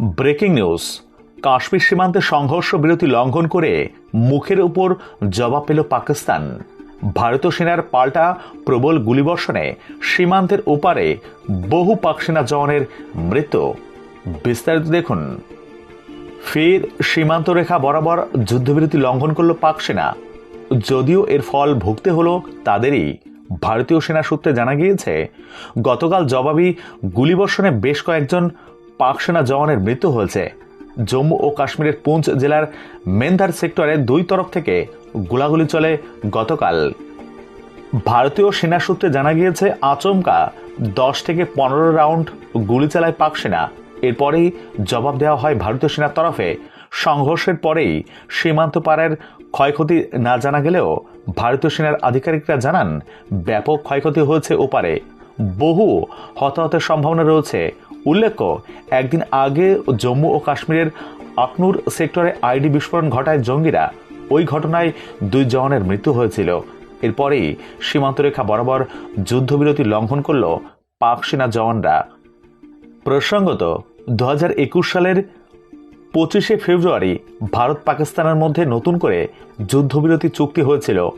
Breaking news. Kashmir সীমান্তে সংঘর্ষ বিরতি লঙ্ঘন করে মুখের উপর জবাব পেল পাকিস্তান। ভারতীয় সেনার পাল্টা প্রবল গুলিবর্ষণে সীমান্তের ওপারে বহু পাক সেনা জওয়ানের মৃত্যু। বিস্তারিত দেখুন। ফের সীমান্ত রেখা বরাবর যুদ্ধবিরতি লঙ্ঘন করল পাক সেনা যদিও এর ফল ভুগতে হলো তাদেরই, ভারতীয় সেনা সূত্রে জানা গিয়েছে, গতকাল জবাবি গুলিবর্ষণে বেশ কয়েকজন পাক সেনা জওয়ানের মৃত্যু হয়েছে। জম্মু ও কাশ্মীরের পুঞ্চ জেলার মেন্ধার সেক্টরে দুই তরফ থেকে গোলাগুলি চলে গতকাল। ভারতীয় সেনা সূত্রে জানা গিয়েছে, আচমকা দশ থেকে পনেরো রাউন্ড গুলি চালায় পাক সেনা এরপরেই জবাব দেওয়া হয় ভারতীয় সেনার তরফে। সংঘর্ষের পরেই সীমান্ত পারের ক্ষয়ক্ষতি না জানা গেলেও ভারতীয় সেনার আধিকারিকরা জানান, ব্যাপক ক্ষয়ক্ষতি হয়েছে ওপারে। বহু হতাহতের সম্ভাবনা রয়েছে উল্লেখ্য, একদিন আগে জম্মু ও কাশ্মীরের আকনুর সেক্টরে আইডি বিস্ফোরণ ঘটায় জঙ্গিরা। ওই ঘটনায় দুই জওয়ানের মৃত্যু হয়েছিল। এরপরেই সীমান্তরেখা বরাবর যুদ্ধবিরতি লঙ্ঘন করল পাক সেনা জওয়ানরা। প্রসঙ্গত দু হাজার একুশ সালের পঁচিশে ফেব্রুয়ারি ভারত পাকিস্তানের মধ্যে নতুন করে যুদ্ধবিরতি চুক্তি হয়েছিল।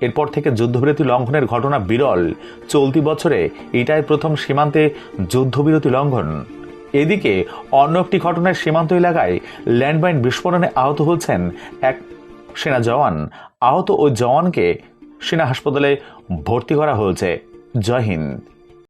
এরপর থেকে যুদ্ধবিরতি লঙ্ঘনের ঘটনা বিরল। চলতি বছরে এটাই প্রথম সীমান্তে যুদ্ধবিরতি লঙ্ঘন। এদিকে, অন্য একটি ঘটনায় সীমান্ত এলাকায় ল্যান্ডমাইন বিস্ফোরণে আহত হয়েছেন এক সেনা জওয়ান। আহত ওই জওয়ানকে সেনা হাসপাতালে ভর্তি করা হয়েছে। জয় হিন্দ।